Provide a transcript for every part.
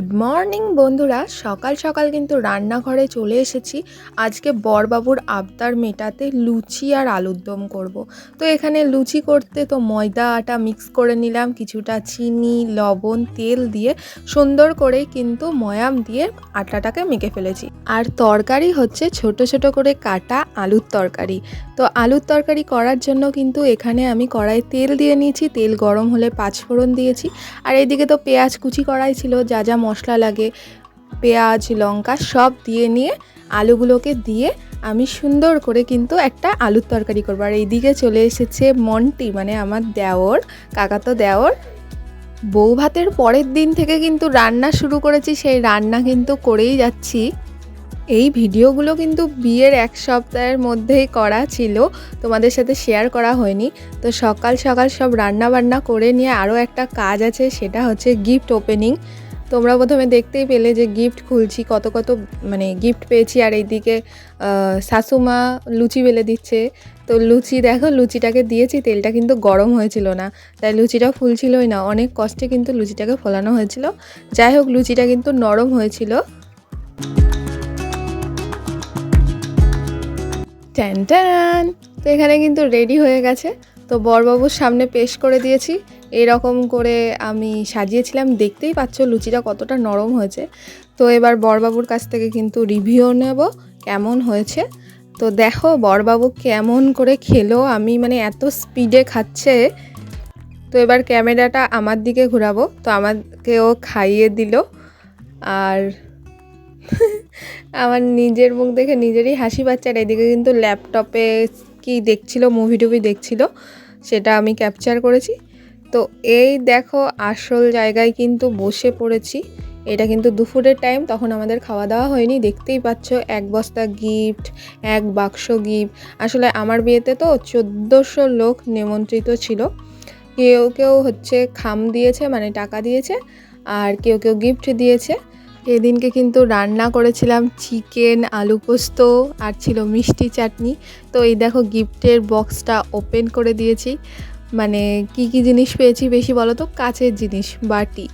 Good morning বন্ধুরা। সকাল সকাল কিন্তু রান্নাঘরে চলে এসেছি। আজকে বরবাবুর আবদার মেটাতে লুচি আর আলুর দম করব। তো এখানে লুচি করতে তো ময়দা আটা মিক্স করে নিলাম, কিছুটা চিনি, লবণ, তেল দিয়ে সুন্দর করে কিন্তু ময়াম দিয়ে আটাটাকে মেখে ফেলেছি। আর তরকারি হচ্ছে ছোট ছোট করে কাটা আলুর তরকারি। তো আলুর তরকারি করার জন্য কিন্তু এখানে আমি কড়াই তেল দিয়ে নিয়েছি। তেল গরম হলে পাঁচফোড়ন দিয়েছি। আর এইদিকে তো পেঁয়াজ কুচি কড়াই ছিল, যা যা মশলা লাগে, পেঁয়াজ, লঙ্কা সব দিয়ে নিয়ে আলুগুলোকে দিয়ে আমি সুন্দর করে কিন্তু একটা আলুর তরকারি করব। আর এইদিকে চলে এসেছে মন্টি মানে আমার দেওর, কাকাতো দেওর। বউ ভাতের পরের দিন থেকে কিন্তু রান্না শুরু করেছি, সেই রান্না কিন্তু করেই যাচ্ছি। এই ভিডিওগুলো কিন্তু বিয়ের এক সপ্তাহের মধ্যেই করা ছিল, তোমাদের সাথে শেয়ার করা হয়নি। তো সকাল সকাল সব রান্না বান্না করে নিয়ে আরও একটা কাজ আছে, সেটা হচ্ছে গিফট ওপেনিং তোমরা প্রথমে দেখতেই পেলে যে গিফট খুলছি, কত কত মানে গিফট পেয়েছি। আর এইদিকে শাশুমা লুচি বেলে দিচ্ছে। তো লুচি, দেখো, লুচিটাকে দিয়েছি, তেলটা কিন্তু গরম হয়েছিল না। তাই লুচিটা ফুলছিলই না। অনেক কষ্টে কিন্তু লুচিটাকে ফোলানো হয়েছিল। যাই হোক, লুচিটা কিন্তু নরম হয়েছিল। ট্যান! তো এখানে কিন্তু রেডি হয়ে গেছে। তো বরবাবুর সামনে পেশ করে দিয়েছি। এরকম করে আমি সাজিয়েছিলাম। দেখতেই পাচ্ছ লুচিটা কতটা নরম হয়েছে। তো এবার বরবাবুর কাছ থেকে কিন্তু রিভিউ নেব, কেমন হয়েছে। তো দেখো বরবাবু কেমন করে খেলো, আমি মানে এত স্পিডে খাচ্ছে। তো এবার ক্যামেরাটা আমার দিকে ঘোরাবো, তো আমাকেও খাইয়ে দিল। আর আমার নিজের মুখ দেখে নিজেরই হাসি পাচ্ছে, আর এদিকে কিন্তু ল্যাপটপে কি দেখছিল মুভি টুভি দেখছিল, সেটা আমি ক্যাপচার করেছি। তো এই দেখো আসল জায়গায় কিন্তু বসে পড়েছি। এটা কিন্তু দুপুরের টাইম তখন আমাদের খাওয়া দাওয়া হয়নি। দেখতেই পাচ্ছ, এক বস্তা গিফট এক বাক্স গিফট আসলে আমার বিয়েতে তো চোদ্দোশো লোক নিমন্ত্রিত ছিল। কেউ কেউ হচ্ছে খাম দিয়েছে মানে টাকা দিয়েছে, আর কেউ কেউ গিফট দিয়েছে। এদিনকে কিন্তু রান্না করেছিলাম চিকেন আলু পোস্ত, আর ছিল মিষ্টি চাটনি। তো এই দেখো গিফটের বক্সটা ওপেন করে দিয়েছি। মানে কি কি জিনিস পেয়েছি বেশি বলো তো কাচের জিনিস, বাটি।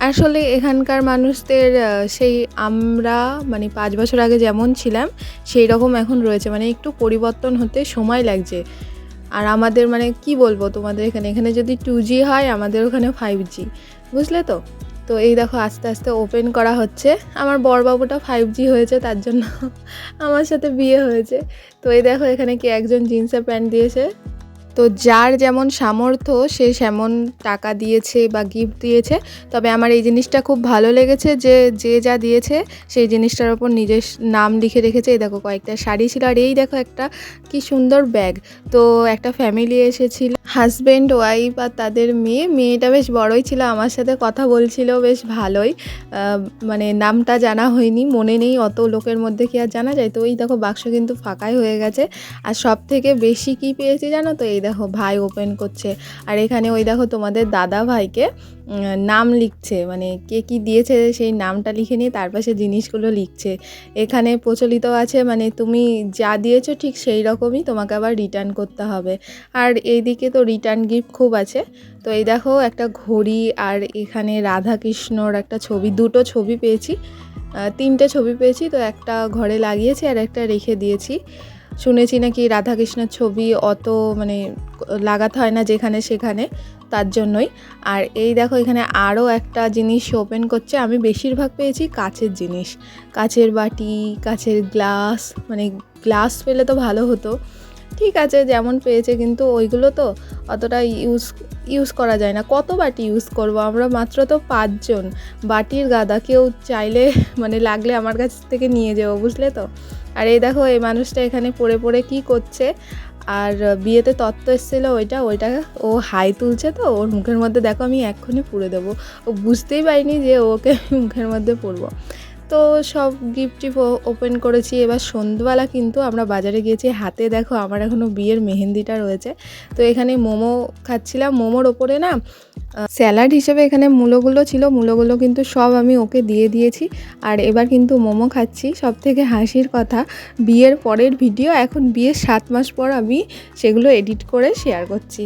আসলে এখানকার মানুষদের সেই আমরা মানে পাঁচ বছর আগে যেমন ছিলাম, সেই রকম এখন রয়েছে। মানে একটু পরিবর্তন হতে সময় লাগছে। আর আমাদের মানে কি বলব তোমাদের এখানে? এখানে যদি টু জি হয়, আমাদের ওখানে ফাইভ জি বুঝলে তো? তো এই দেখো, আস্তে আস্তে ওপেন করা হচ্ছে। আমার বরবাবুটা ফাইভ জি হয়েছে, তার জন্য আমার সাথে বিয়ে হয়েছে। তো এই দেখো, এখানে কি একজন জিন্সের প্যান্ট দিয়েছে। তো যার যেমন সামর্থ্য, সে সেমন টাকা দিয়েছে বা গিফট দিয়েছে। তবে আমার এই জিনিসটা খুব ভালো লেগেছে যে যে যা দিয়েছে, সেই জিনিসটার ওপর নিজের নাম লিখে রেখেছে। এই দেখো, কয়েকটা শাড়ি ছিল আর এই দেখো একটা, কি সুন্দর ব্যাগ তো একটা ফ্যামিলি এসেছিল হাজব্যান্ড ওয়াইফ আর তাদের মেয়ে। মেয়েটা বেশ বড়ই ছিল, আমার সাথে কথা বলছিল, বেশ ভালোই। মানে নামটা জানা হয়নি, মনে নেই অত লোকের মধ্যে কি আর জানা যায়। তো এই দেখো, বাক্স কিন্তু ফাঁকাই হয়ে গেছে। আর সব থেকে বেশি কি পেয়েছি জানো তো? এই দেখো ভাই ওপেন করছে। আর এখানে ওই দেখো তোমাদের দাদা ভাইকে নাম লিখছে। মানে কে কি দিয়েছে সেই নামটা লিখে নিয়ে তার পাশে জিনিসগুলো লিখছে। এখানে প্রচলিত আছে মানে তুমি যা দিয়েছ ঠিক সেই রকমই তোমাকে আবার রিটার্ন করতে হবে। আর এইদিকে তো রিটার্ন গিফট খুব আছে। তো এই দেখো একটা ঘড়ি আর এখানে রাধা কৃষ্ণর একটা ছবি, দুটো ছবি পেয়েছি। তিনটে ছবি পেয়েছি, তো একটা ঘরে লাগিয়েছি আর একটা রেখে দিয়েছি। শুনেছি নাকি রাধাকৃষ্ণের ছবি অত মানে লাগাতে হয় না যেখানে সেখানে, তার জন্যই। আর এই দেখো, এখানে আরও একটা জিনিস ওপেন করছে। আমি বেশিরভাগ পেয়েছি কাচের জিনিস। কাচের বাটি, কাচের গ্লাস মানে গ্লাস পেলে তো ভালো হতো। ঠিক আছে, যেমন পেয়েছে, কিন্তু ওইগুলো তো অতটা ইউজ ইউজ করা যায় না। কত বাটি ইউজ করব? আমরা মাত্র তো পাঁচজন। বাটির গাদা কেউ চাইলে মানে লাগলে আমার কাছ থেকে নিয়ে যাব, বুঝলে তো? আর এই দেখো, এই মানুষটা এখানে পড়ে পড়ে কি করছে? আর বিয়েতে তত্ত্ব এসেছিল ওইটা ওইটা ও হাই তুলছে তো, ওর মুখের মধ্যে দেখো আমি এক্ষুনি পুড়ে দেবো। ও বুঝতেই পারিনি যে ওকে মুখের মধ্যে পড়ব। তো সব গিফট টিপ ওপেন করেছি। এবার সন্ধ্যেবেলা কিন্তু আমরা বাজারে গিয়েছি। হাতে দেখো আমার এখনও বিয়ের মেহেন্দিটা রয়েছে। তো এখানে মোমো খাচ্ছিলাম। মোমোর ওপরে না স্যালাড হিসেবে এখানে মূলোগুলো ছিল। মূলোগুলো কিন্তু সব আমি ওকে দিয়ে দিয়েছি। আর এবার কিন্তু মোমো খাচ্ছি। সব থেকে হাসির কথা, বিয়ের পরের ভিডিও এখন বিয়ের সাত মাস পর আমি সেগুলো এডিট করে শেয়ার করছি।